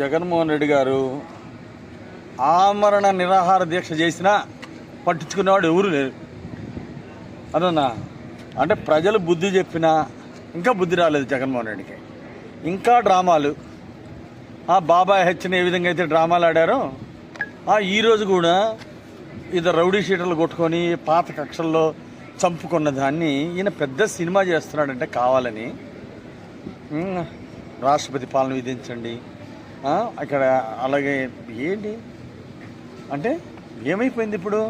జగన్మోహన్ రెడ్డి గారు ఆమరణ నిరాహార దీక్ష చేసినా పట్టించుకునేవాడు ఎవరు లేరు. అదన్నా? అంటే ప్రజలు బుద్ధి చెప్పినా ఇంకా బుద్ధి రాలేదు జగన్మోహన్ రెడ్డికి. ఇంకా డ్రామాలు. ఆ బాబాయ్ హెచ్ని ఏ విధంగా అయితే డ్రామాలు ఆడారో ఆ ఈరోజు కూడా ఇద్దరు రౌడీ షీటర్లు కొట్టుకొని పాత కక్షల్లో చంపుకున్న దాన్ని ఈయన పెద్ద సినిమా చేస్తున్నాడంటే కావాలని. రాష్ట్రపతి పాలన విధించండి. అక్కడ అలాగే ఏంటి? అంటే ఏమైపోయింది ఇప్పుడు?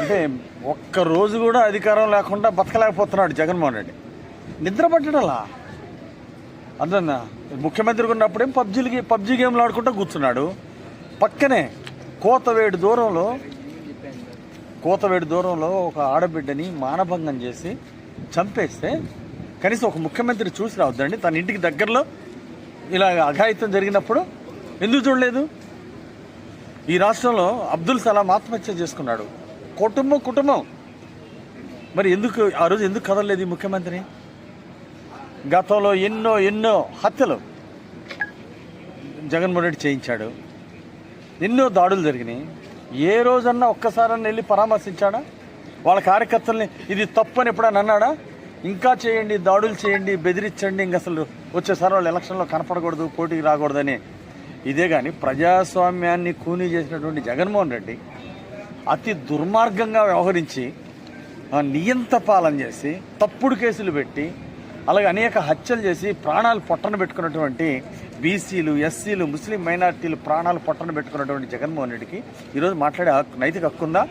అంటే ఒక్క రోజు కూడా అధికారం లేకుండా బతకలేకపోతున్నాడు జగన్మోహన్ రెడ్డి. నిద్ర పట్టడలా? అర్థందా ముఖ్యమంత్రి ఉన్నప్పుడేం పబ్జీలకి పబ్జీ గేమ్లు ఆడుకుంటూ కూర్చున్నాడు. పక్కనే కోతవేడు దూరంలో కోతవేడు దూరంలో ఒక ఆడబిడ్డని మానభంగం చేసి చంపేస్తే కనీసం ఒక ముఖ్యమంత్రి చూసి రావద్దండి. తన ఇంటికి దగ్గరలో ఇలా అఘాయిత్యం జరిగినప్పుడు ఎందుకు చూడలేదు? ఈ రాష్ట్రంలో అబ్దుల్ సలాం ఆత్మహత్య చేసుకున్నాడు. కుటుంబం కుటుంబం. మరి ఎందుకు ఆ రోజు ఎందుకు కదలలేదు ఈ ముఖ్యమంత్రి గతంలో ఎన్నో ఎన్నో హత్యలు జగన్మోహన్ రెడ్డి చేయించాడు. ఎన్నో దాడులు జరిగినాయి. ఏ రోజన్నా ఒక్కసారన్నా వెళ్ళి పరామర్శించాడా? వాళ్ళ కార్యకర్తల్ని ఇది తప్పు అని ఎప్పుడన్నా అన్నాడా? ఇంకా చేయండి దాడులు చేయండి బెదిరించండి ఇంక అసలు వచ్చేసారి వాళ్ళు ఎలక్షన్లో కనపడకూడదు పోటీకి రాకూడదని. ఇదే కానీ ప్రజాస్వామ్యాన్ని కూనీ చేసినటువంటి జగన్మోహన్ రెడ్డి అతి దుర్మార్గంగా వ్యవహరించి నియంత పాలన చేసి తప్పుడు కేసులు పెట్టి అలాగే అనేక హత్యలు చేసి ప్రాణాలు పొట్టన పెట్టుకున్నటువంటి బీసీలు ఎస్సీలు ముస్లిం మైనార్టీలు ప్రాణాలు పొట్టన పెట్టుకున్నటువంటి జగన్మోహన్ రెడ్డికి ఈరోజు మాట్లాడే హక్కు నైతిక హక్కు ఉందా?